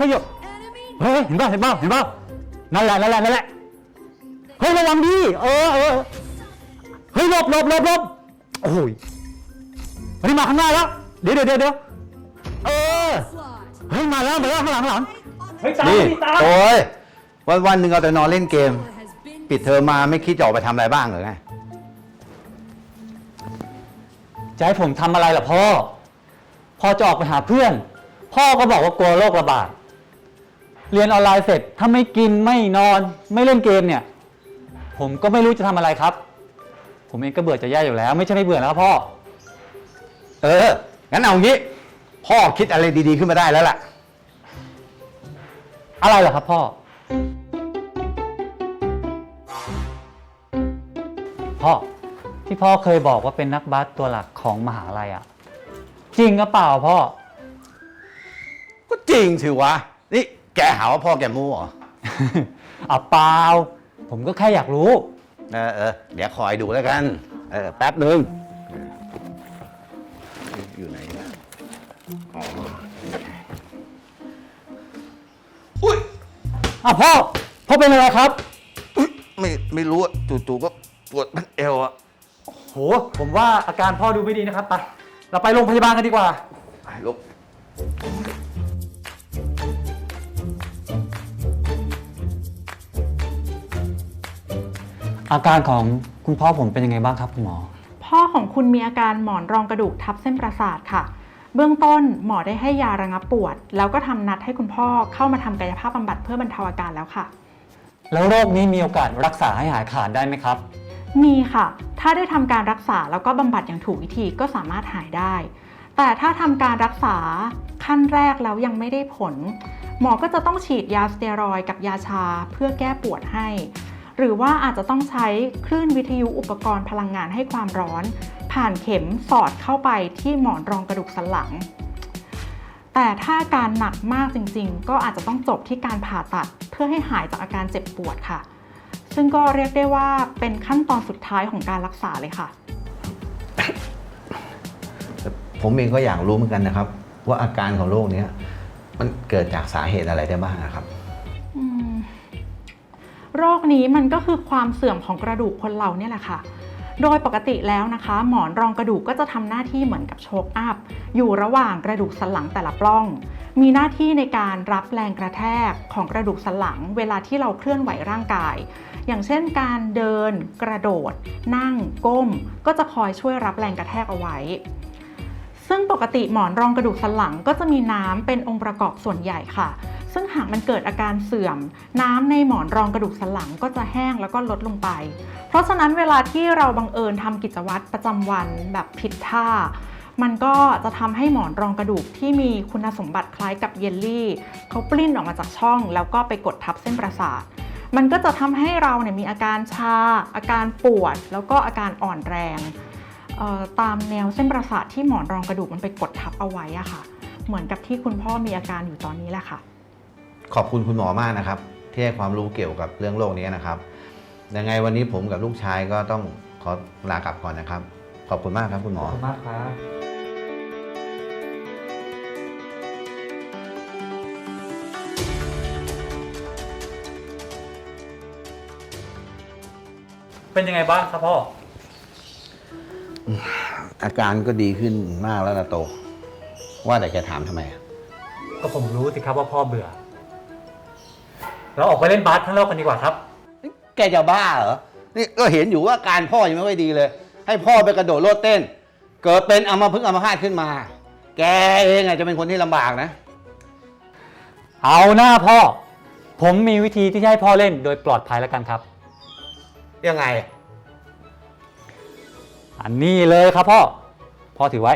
ขยบเฮ้ยเห็นป่ะเห็นป่ะเห็นป่ะนั่นแหละนั่นแหละนั่นแหละเฮ้ยระวังดิเออเออเฮ้ยหลบหลบหลบหลบโอ้ยเฮ้ยมาข้างหน้าแล้วเดี๋ยวเดี๋ยวเดี๋ยวเดี๋ยวเออเฮ้ยมาแล้วมาแล้วข้างหลังข้างหลังเฮ้ยตามนี่ดิตามโอ้ยวันวันๆหนึ่งเอาแต่นอนเล่นเกม ปิดเทอมมาไม่คิดจะออกไปทำอะไรบ้างเหรอไงจะให้ผมทำอะไรล่ะพ่อ พ่อจะออกไปหาเพื่อน พ่อก็บอกว่ากลัวโรคระบาด เรียนออนไลน์เสร็จถ้าไม่กินไม่นอนไม่เล่นเกมเนี่ย ผมก็ไม่รู้จะทำอะไรครับ ผมเองก็เบื่อจะแย่อยู่แล้ว ไม่ใช่ไม่เบื่อแล้วครับพ่อ เออ งั้นเอางี้ พ่อคิดอะไรดีๆขึ้นมาได้แล้วล่ะ อะไรเหรอครับพ่อ พ่อที่พ่อเคยบอกว่าเป็นนักบาสตัวหลักของมหาลัยอะจริงก็เปล่าพ่อ ก็จริงสิวะ นี่ แกหาว่าพ่อแกมั่วเหรออะเปล่า ผมก็แค่อยากรู้ เออเออเดี๋ยวคอยดูแล้วกัน เออแป๊บหนึ่งอยู่ไหนนะอ๋ออุ้ยอะพ่อ พ่อเป็นอะไรครับ อุ๊ยไม่ไม่รู้อะจู่ๆก็ปวดมันเอวอะโห ผมว่าอาการพ่อดูไม่ดีนะครับไปเราไปโรงพยาบาลกันดีกว่าไปลุก อาการของคุณพ่อผมเป็นยังไงบ้างครับคุณหมอ พ่อของคุณมีอาการหมอนรองกระดูกทับเส้นประสาทค่ะ เบื้องต้นหมอได้ให้ยาระงับปวด แล้วก็ทำนัดให้คุณพ่อเข้ามาทำกายภาพบำบัดเพื่อบรรเทาอาการแล้วค่ะ แล้วโรคนี้มีโอกาสรักษาให้หายขาดได้ไหมครับ มีค่ะ ถ้าได้ทำการรักษาแล้วก็บำบัดอย่างถูกวิธีก็สามารถหายได้ แต่ถ้าทำการรักษาขั้นแรกแล้วยังไม่ได้ผล หมอก็จะต้องฉีดยาสเตียรอยด์กับยาชาเพื่อแก้ปวดให้ หรือว่าอาจจะต้องใช้คลื่นวิทยุอุปกรณ์พลังงานให้ความร้อน ผ่านเข็มสอดเข้าไปที่หมอนรองกระดูกสันหลัง แต่ถ้าการหนักมากจริงๆ ก็อาจจะต้องจบที่การผ่าตัดเพื่อให้หายจากอาการเจ็บปวดค่ะ ซึ่งก็เรียกได้ว่าเป็นขั้นตอนสุดท้ายของการรักษาเลยค่ะ ผมเองก็อยากรู้เหมือนกันนะครับ ว่าอาการของโรคเนี้ยมันเกิดจากสาเหตุอะไรได้บ้างนะครับ โรคนี้มันก็คือความเสื่อมของกระดูกคนเราเนี่ยแหละค่ะ โดยปกติแล้วนะคะ หมอนรองกระดูกก็จะทำหน้าที่เหมือนกับโชคอัพ อยู่ระหว่างกระดูกสันหลังแต่ละปล้อง มีหน้าที่ในการรับแรงกระแทกของกระดูกสันหลัง เวลาที่เราเคลื่อนไหวร่างกาย อย่างเช่นการเดิน กระโดด นั่ง ก้ม ก็จะคอยช่วยรับแรงกระแทกเอาไว้ซึ่งปกติหมอนรองกระดูกสันหลังก็จะมีน้ำเป็นองค์ประกอบส่วนใหญ่ค่ะ ซึ่งหากมันเกิดอาการเสื่อม น้ำในหมอนรองกระดูกสันหลังก็จะแห้งแล้วก็ลดลงไป เพราะฉะนั้นเวลาที่เราบังเอิญทำกิจวัตรประจำวันแบบผิดท่า มันก็จะทำให้หมอนรองกระดูกที่มีคุณสมบัติคล้ายกับเยลลี่เขาปลิ้นออกมาจากช่อง แล้วก็ไปกดทับเส้นประสาทมันก็จะทำให้เราเนี่ยมีอาการชา อาการปวด แล้วก็อาการอ่อนแรง ตามแนวเส้นประสาทที่หมอนรองกระดูกมันไปกดทับเอาไว้อะค่ะ เหมือนกับที่คุณพ่อมีอาการอยู่ตอนนี้แหละค่ะ ขอบคุณคุณหมอมากนะครับ ที่ให้ความรู้เกี่ยวกับเรื่องโรคนี้นะครับ ยังไงวันนี้ผมกับลูกชายก็ต้องขอลากลับก่อนนะครับ ขอบคุณมากครับคุณหมขออบคุณมากครับเป็นยังไงบ้างครับพ่อ อาการก็ดีขึ้นมากแล้วนะโต ว่าแต่แกถามทำไมอะ ก็ผมรู้สิครับว่าพ่อเบื่อ เราออกไปเล่นบาสข้างนอกกันดีกว่าครับ แกจะบ้าเหรอ นี่ก็เห็นอยู่ว่าอาการพ่อยังไม่ค่อยดีเลย ให้พ่อไปกระโดดโลดเต้น เกิดเป็นอัมพฤกษ์อัมพาตขึ้นมา แกเองอาจจะเป็นคนที่ลำบากนะ เอาหน้าพ่อ ผมมีวิธีที่จะให้พ่อเล่นโดยปลอดภัยแล้วกันครับ ยังไง อันนี้เลยครับพ่อ พ่อถือไว้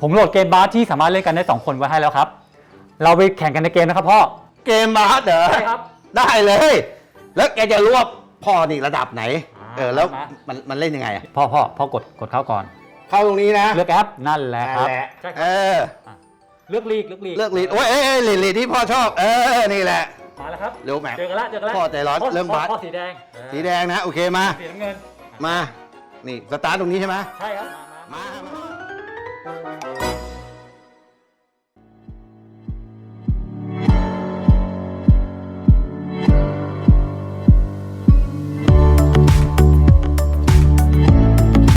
ผมโหลดเกมบาสที่สามารถเล่นกันได้สองคนไว้ให้แล้วครับ เราไปแข่งกันในเกมนะครับพ่อ เกมบาสเหรอใช่ครับ ได้เลย แล้วแกจะรู้ว่าพ่อนี่ระดับไหน อ่าเออแล้วมามันมันเล่นยังไงอะพ่อพ่อพ่อกดกดเข้าก่อน เข้าตรงนี้นะเลือกแอปนั่นแหละครับ นั่นแหละใช่คเอรับอ เลือกลีกเลือกลีกเลือกลีดโอ้ยเอ้ยเอ้ยลีดลีดที่พ่อชอบ เออ นี่แหละ มาแล้วครับเร็วแหมเจอกันละเจอกันละพ่อใจร้อนเริ่มบาส พ่อสีแดงสีแดงนะ โอเคมา สีน้ำเงินมา นี่ สตาร์ทตรงนี้ใช่ไหมใช่ครับมามา มามา